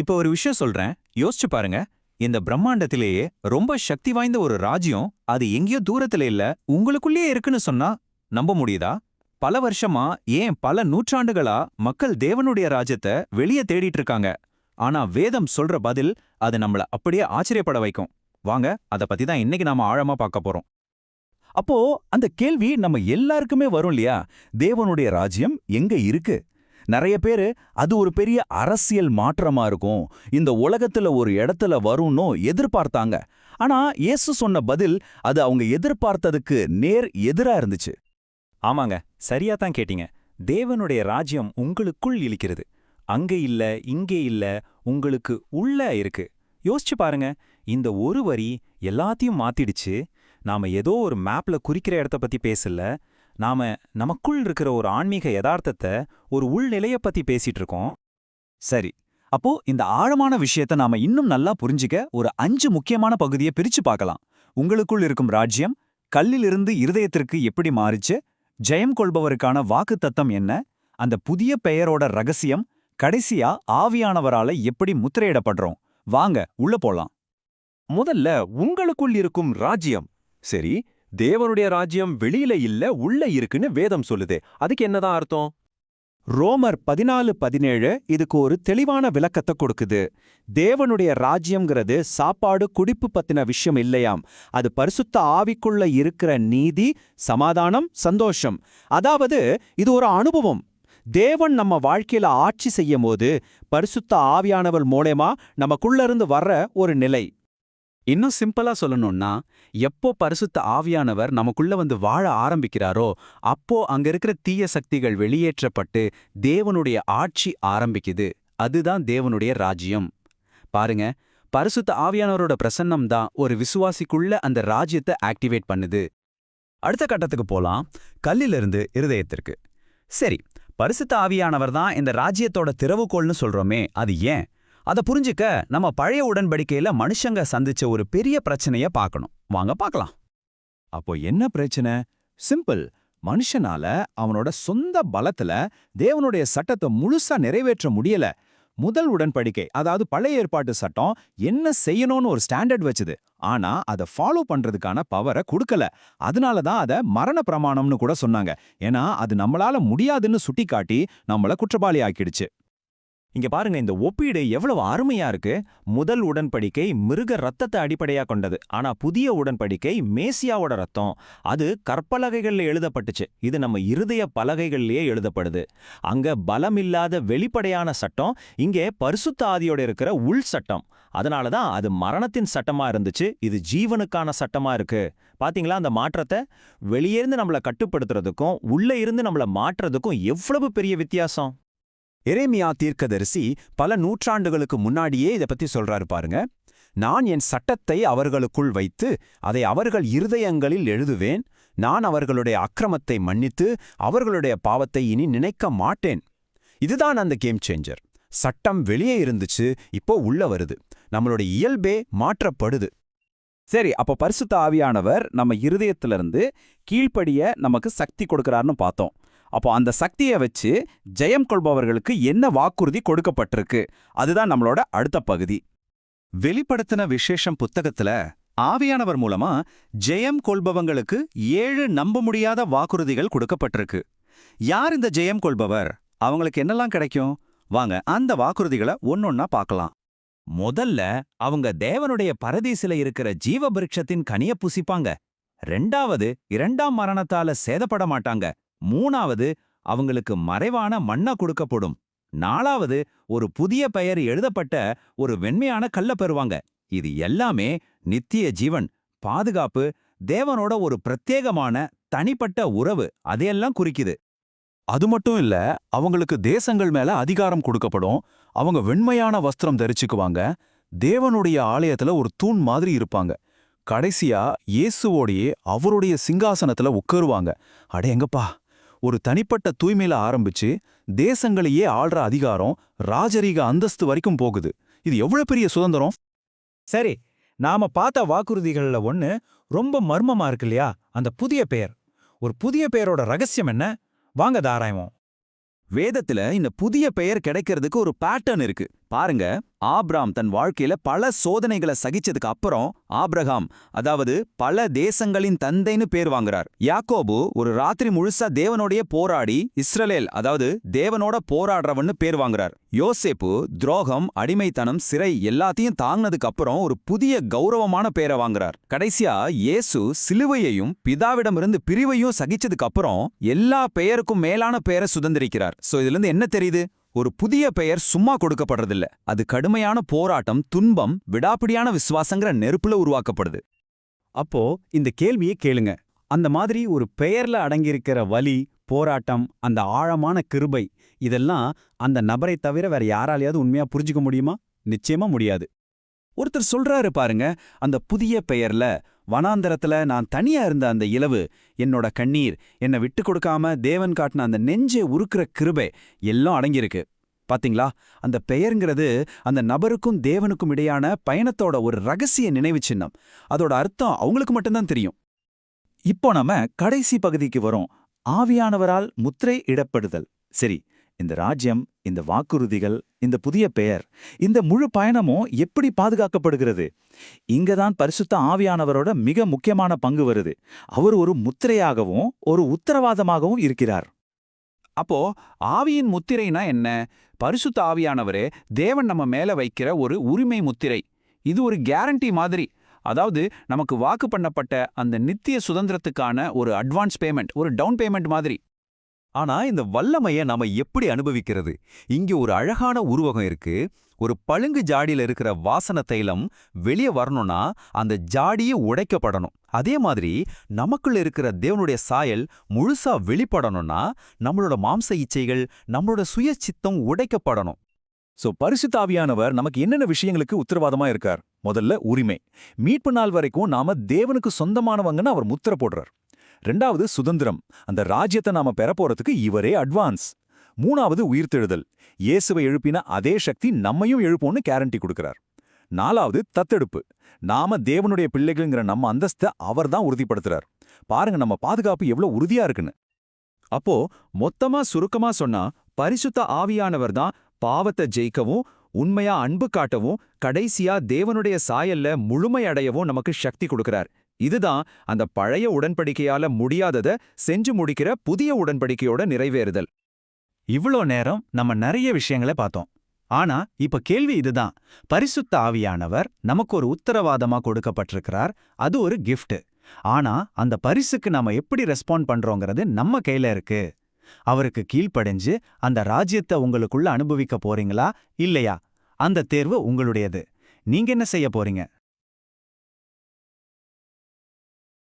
இப்போ ஒரு விஷயம் சொல்றேன். யோசிச்சு பாருங்க. இந்த பிரம்மாண்டத்திலேயே ரொம்ப சக்தி வாய்ந்த ஒரு ராஜ்யம் அது எங்கேயோ தூரத்துல இல்ல உங்களுக்குள்ளேயே இருக்குன்னு சொன்னா நம்ப முடியுதா? பல வருஷமா ஏன் பல நூற்றாண்டுகளா மக்கள் தேவனுடைய ராஜ்யத்தை வெளியே தேடிட்டு இருக்காங்க. ஆனா வேதம் சொல்ற பதில் அது நம்மள அப்படியே ஆச்சரியப்பட வைக்கும். வாங்க அத பத்தி தான் இன்னைக்கு நாம ஆழமா பார்க்க போறோம். அப்போ அந்த கேள்வி நம்ம எல்லாருக்குமே வரும் இல்லையா? தேவனுடைய ராஜ்யம் எங்க இருக்கு? நிறைய பேரு அது ஒரு பெரிய அரசியல் மாற்றமா இருக்கும். இந்த உலகத்துல ஒரு இடத்துல வரும்னு எதிர்பார்த்தாங்க. ஆனா இயேசு சொன்ன பதில் அது அவங்க எதிர்பார்த்ததுக்கு நேர் எதிரா இருந்துச்சு. ஆமாங்க சரியா தான் கேட்டீங்க. தேவனுடைய ராஜ்யம் உங்களுக்குள் இழிக்கிறது. அங்க இல்ல இங்கே இல்ல உங்களுக்கு உள்ள இருக்கு. யோசிச்சு பாருங்க இந்த ஒரு வரி எல்லாத்தையும் மாத்திடுச்சு. நாம ஏதோ ஒரு மேப்ல குறிக்கிற இடத்த பத்தி பேசல. நாம நமக்குள் இருக்கிற ஒரு ஆன்மீக யதார்த்தத்தை ஒரு உள்நிலைய பத்தி பேசிட்டு இருக்கோம் சரி அப்போ இந்த ஆழமான விஷயத்த நாம இன்னும் நல்லா புரிஞ்சுக்க ஒரு அஞ்சு முக்கியமான பகுதியை பிரிச்சு பார்க்கலாம். உங்களுக்குள் இருக்கும் ராஜ்யம் கல்லிலிருந்து இருதயத்திற்கு எப்படி மாறிச்சு ஜெயம் கொள்பவருக்கான வாக்குத்தத்தம் என்ன அந்த புதிய பெயரோட ரகசியம் கடைசியா ஆவியானவரால எப்படி முத்திரையிடப்படுறோம். வாங்க உள்ள போலாம். முதல்ல உங்களுக்குள் இருக்கும் ராஜ்யம். சரி தேவனுடைய ராஜ்யம் வெளியில இல்ல உள்ள இருக்குன்னு வேதம் சொல்லுது. அதுக்கு என்னதான் அர்த்தம்? ரோமர் பதினாலு பதினேழு இதுக்கு ஒரு தெளிவான விளக்கத்தை கொடுக்குது. தேவனுடைய ராஜ்யம்ங்கிறது சாப்பாடு குடிப்பு பத்தின விஷயம் இல்லையாம். அது பரிசுத்த ஆவிக்குள்ள இருக்கிற நீதி சமாதானம் சந்தோஷம். அதாவது இது ஒரு அனுபவம். தேவன் நம்ம வாழ்க்கையில ஆட்சி செய்யும் போது பரிசுத்த ஆவியானவர் மூலமா நமக்குள்ள இருந்து வர்ற ஒரு நிலை. இன்னும் சிம்பிளா சொல்லணும்னா எப்போ பரிசுத்த ஆவியானவர் நமக்குள்ள வந்து வாழ ஆரம்பிக்கிறாரோ அப்போ அங்க இருக்கிற தீய சக்திகள் வெளியேற்றப்பட்டு தேவனுடைய ஆட்சி ஆரம்பிக்குது. அதுதான் தேவனுடைய ராஜ்யம். பாருங்க பரிசுத்த ஆவியானவரோட பிரசன்னம் தான் ஒரு விசுவாசிக்குள்ள அந்த ராஜ்யத்தை ஆக்டிவேட் பண்ணுது. அடுத்த கட்டத்துக்கு போலாம். கல்லிலிருந்து இருதயத்திற்கு. சரி பரிசுத்த ஆவியானவர் தான் இந்த ராஜ்யத்தோட திறவுகோள்னு சொல்றோமே அது ஏன்? அதை புரிஞ்சுக்க நம்ம பழைய உடன்படிக்கையில மனுஷங்க சந்திச்ச ஒரு பெரிய பிரச்சனைய பார்க்கணும் வாங்க பார்க்கலாம் அப்போ என்ன பிரச்சனை? சிம்பிள். மனுஷனால அவனோட சொந்த பலத்துல தேவனுடைய சட்டத்தை முழுசா நிறைவேற்ற முடியல. முதல் உடன்படிக்கை அதாவது பழைய ஏற்பாட்டு சட்டம் என்ன செய்யணும்னு ஒரு ஸ்டாண்டர்ட் வச்சுது. ஆனா அதை ஃபாலோ பண்றதுக்கான பவரை கொடுக்கல. அதனால தான் அதை மரண பிரமாணம்னு கூட சொன்னாங்க. ஏன்னா அது நம்மளால முடியாதுன்னு சுட்டிக்காட்டி நம்மள குற்றவாளி ஆக்கிடுச்சு. இங்க பாருங்க இந்த ஒப்பீடு எவ்வளவு அருமையா இருக்கு. முதல் உடன்படிக்கை மிருக ரத்தத்தை அடிப்படையா கொண்டது. ஆனா புதிய உடன்படிக்கை மேசியாவோட ரத்தம். அது கற்பலகைகள்ல எழுதப்பட்டுச்சு. இது நம்ம இருதய பலகைகள்லயே எழுதப்படுது. அங்க பலமில்லாத வெளிப்படையான சட்டம் இங்கே பரிசுத்த ஆதியோட இருக்கிற உள் சட்டம். அதனால தான் அது மரணத்தின் சட்டமா இருந்துச்சு. இது ஜீவனுக்கான சட்டமா இருக்கு. பாத்தீங்களா அந்த மாற்றத்தை? வெளியே இருந்து நம்மளை கட்டுப்படுத்துறதுக்கும் உள்ள இருந்து நம்மளை மாற்றுறதுக்கும் எவ்வளவு பெரிய வித்தியாசம்? எரேமியா தீர்க்கதரிசி பல நூற்றாண்டுகளுக்கு முன்னாடியே இதை பத்தி சொல்றாரு பாருங்க. நான் என் சட்டத்தை அவர்களுக்குள் வைத்து அதை அவர்கள் இருதயங்களில் எழுதுவேன். நான் அவர்களுடைய அக்கிரமத்தை மன்னித்து அவர்களுடைய பாவத்தை இனி நினைக்க மாட்டேன். இதுதான் அந்த கேம் சேஞ்சர். சட்டம் வெளியே இருந்துச்சு இப்போ உள்ள வருது. நம்மளோட இயல்பே மாற்றப்படுது. சரி அப்போ பரிசுத்த ஆவியானவர் நம்ம இருதயத்திலிருந்து கீழ்ப்படிய நமக்கு சக்தி கொடுக்கிறார்னு பார்த்தோம். அப்போ அந்த சக்தியை வச்சு ஜெயம் கொள்பவர்களுக்கு என்ன வாக்குறுதி கொடுக்கப்பட்டிருக்கு? அதுதான் நம்மளோட அடுத்த பகுதி. வெளிப்படுத்தின விசேஷம் புத்தகத்துல ஆவியானவர் மூலமா ஜெயம் கொள்பவங்களுக்கு ஏழு நம்ப முடியாத வாக்குறுதிகள் கொடுக்கப்பட்டிருக்கு. யார் இந்த ஜெயம் கொள்பவர்? அவங்களுக்கு என்னெல்லாம் கிடைக்கும்? வாங்க அந்த வாக்குறுதிகளை ஒன்னொன்னா பார்க்கலாம். முதல்ல அவங்க தேவனுடைய பரதீசில இருக்கிற ஜீவபிருட்சத்தின் கனிய புசிப்பாங்க. ரெண்டாவது இரண்டாம் மரணத்தால சேதப்பட மாட்டாங்க. மூணாவது அவங்களுக்கு மறைவான மண்ணா கொடுக்கப்படும். நாலாவது ஒரு புதிய பெயர் எழுதப்பட்ட ஒரு வெண்மையான கல்ல பெறுவாங்க. இது எல்லாமே நித்திய ஜீவன் பாதுகாப்பு தேவனோட ஒரு பிரத்யேகமான தனிப்பட்ட உறவு. அதையெல்லாம் குறிக்குது. அது மட்டும் இல்ல அவங்களுக்கு தேசங்கள் மேல அதிகாரம் கொடுக்கப்படும். அவங்க வெண்மையான வஸ்திரம் தரிச்சுக்குவாங்க. தேவனுடைய ஆலயத்துல ஒரு தூண் மாதிரி இருப்பாங்க. கடைசியா இயேசுவோடையே அவருடைய சிங்காசனத்துல உட்காருவாங்க. அடே எங்கப்பா ஒரு தனிப்பட்ட தூய்மையில ஆரம்பிச்சு தேசங்களையே ஆள்ற அதிகாரம் ராஜரீக அந்தஸ்து வரைக்கும் போகுது. இது எவ்வளவு பெரிய சுதந்திரம்? சரி நாம பார்த்த வாக்குறுதிகள்ல ஒண்ணு ரொம்ப மர்மமா இருக்கு இல்லையா? அந்த புதிய பெயர் ஒரு புதிய பெயரோட ரகசியம் என்ன? வாங்க தாராயமோ வேதத்துல இந்த புதிய பெயர் கிடைக்கிறதுக்கு ஒரு பேட்டர்ன் இருக்கு. பாருங்க. ஆப்ராம் தன் வாழ்க்கையில பல சோதனைகளை சகிச்சதுக்கு அப்புறம் ஆப்ரஹாம் அதாவது பல தேசங்களின் தந்தைன்னு பேர் வாங்குறார். யாக்கோபு ஒரு ராத்திரி முழுசா தேவனோடைய போராடி இஸ்ரலேல் அதாவது தேவனோட போராடுறவன்னு பேர் வாங்குறார். யோசேப்பு துரோகம் அடிமைத்தனம் சிறை எல்லாத்தையும் தாங்கினதுக்கு அப்புறம் ஒரு புதிய கௌரவமான பேரை வாங்குறார். கடைசியா இயேசு சிலுவையையும் பிதாவிடமிருந்து பிரிவையும் சகிச்சதுக்கு அப்புறம் எல்லா பெயருக்கும் மேலான பெயரை சுதந்திரிக்கிறார். சோ இதுல இருந்து என்ன தெரியுது? ஒரு புதிய பெயர் சும்மா கொடுக்கப்படுறதில்ல. அது கடுமையான போராட்டம் துன்பம் விடாப்பிடியான விசுவாசங்கிற நெருப்புல உருவாக்கப்படுது. அப்போ இந்த கேள்வியை கேளுங்க. அந்த மாதிரி ஒரு பெயர்ல அடங்கியிருக்கிற வலி போராட்டம் அந்த ஆழமான கிருபை இதெல்லாம் அந்த நபரை தவிர வேற யாராலையாவது உண்மையா புரிஞ்சுக்க முடியுமா? நிச்சயமா முடியாது. ஒருத்தர் சொல்றாரு பாருங்க அந்த புதிய பெயர்ல வனாந்தரத்துல நான் தனியா இருந்த அந்த இலவு என்னோட கண்ணீர் என்னை விட்டு கொடுக்காம தேவன் காட்டின அந்த நெஞ்சே உருக்குற கிருபை எல்லாம் அடங்கியிருக்கு. பாத்தீங்களா? அந்த பெயருங்கிறது அந்த நபருக்கும் தேவனுக்கும் இடையான பயணத்தோட ஒரு ரகசிய நினைவு சின்னம். அதோட அர்த்தம் அவங்களுக்கு மட்டும்தான் தெரியும். இப்போ நம்ம கடைசி பகுதிக்கு வரோம். ஆவியானவரால் முத்திரை இடப்படுதல். சரி இந்த ராஜ்யம் இந்த வாக்குறுதிகள் இந்த புதிய பெயர் இந்த முழு பயணமும் எப்படி பாதுகாக்கப்படுகிறது? இங்கதான் பரிசுத்த ஆவியானவரோட மிக முக்கியமான பங்கு வருது. அவர் ஒரு முத்திரையாகவும் ஒரு உத்தரவாதமாகவும் இருக்கிறார். அப்போ ஆவியின் முத்திரைனா என்ன? பரிசுத்த ஆவியானவரே தேவன் நம்ம மேல வைக்கிற ஒரு உரிமை முத்திரை. இது ஒரு கேரண்டி மாதிரி. அதாவது நமக்கு வாக்கு பண்ணப்பட்ட அந்த நித்திய சுதந்திரத்துக்கான ஒரு அட்வான்ஸ் பேமெண்ட் ஒரு டவுன் பேமெண்ட் மாதிரி. ஆனா இந்த வல்லமைய நாம எப்படி அனுபவிக்கிறது? இங்க ஒரு அழகான உருவகம் இருக்கு. ஒரு பழுங்கு ஜாடியில இருக்கிற வாசன தைலம் வெளியே வரணும்னா அந்த ஜாடியே உடைக்கப்படணும். அதே மாதிரி நமக்குள்ள இருக்கிற தேவனுடைய சாயல் முழுசா வெளிப்படணும்னா நம்மளோட மாம்ச இச்சைகள் நம்மளோட சுய சித்தம் உடைக்கப்படணும். சோ பரிசுத்தாவியானவர் நமக்கு என்னென்ன விஷயங்களுக்கு உத்தரவாதமா இருக்கார்? முதல்ல உரிமை. மீட்பு நாள் வரைக்கும் நாம தேவனுக்கு சொந்தமானவங்கன்னு அவர் முத்திர போடுறார். ரெண்டாவது சுதந்திரம். அந்த ராஜ்யத்தை நாம பெற போறதுக்கு இவரே அட்வான்ஸ் மூணாவது உயிர்த்தெழுதல். இயேசுவை எழுப்பின அதே சக்தி நம்மையும் எழுப்போன்னு கேரண்டி கொடுக்கிறார். நாலாவது தத்தெடுப்பு. நாம தேவனுடைய பிள்ளைகள்ங்கிற நம்ம அந்தஸ்தை அவர்தான் உறுதிப்படுத்துறார். பாருங்க நம்ம பாதுகாப்பு எவ்வளவு உறுதியா இருக்குன்னு. அப்போ மொத்தமா சுருக்கமா சொன்னா பரிசுத்த ஆவியானவர் தான் பாவத்தை ஜெயிக்கவும் உண்மையா அன்பு காட்டவும் கடைசியா தேவனுடைய சாயல்ல முழுமையடையவும் நமக்கு சக்தி கொடுக்கறார். இதுதான் அந்த பழைய உடன்படிக்கையால முடியாதத செஞ்சு முடிக்கிற புதிய உடன்படிக்கையோட நிறைவேறுதல். இவ்ளோ நேரம் நம்ம நிறைய விஷயங்களை பார்த்தோம். ஆனா இப்ப கேள்வி இதுதான். பரிசுத்த ஆவியானவர் நமக்கு ஒரு உத்தரவாதமா கொடுக்கப்பட்டிருக்கிறார். அது ஒரு கிஃப்ட் ஆனா அந்த பரிசுக்கு நாம எப்படி ரெஸ்பாண்ட் பண்றோங்கிறது நம்ம கையில இருக்கு. அவருக்கு கீழ்ப்படைஞ்சு அந்த ராஜ்யத்தை உங்களுக்குள்ள அனுபவிக்க போறீங்களா? இல்லையா? அந்த தேர்வு உங்களுடையது. நீங்க என்ன செய்ய போறீங்க?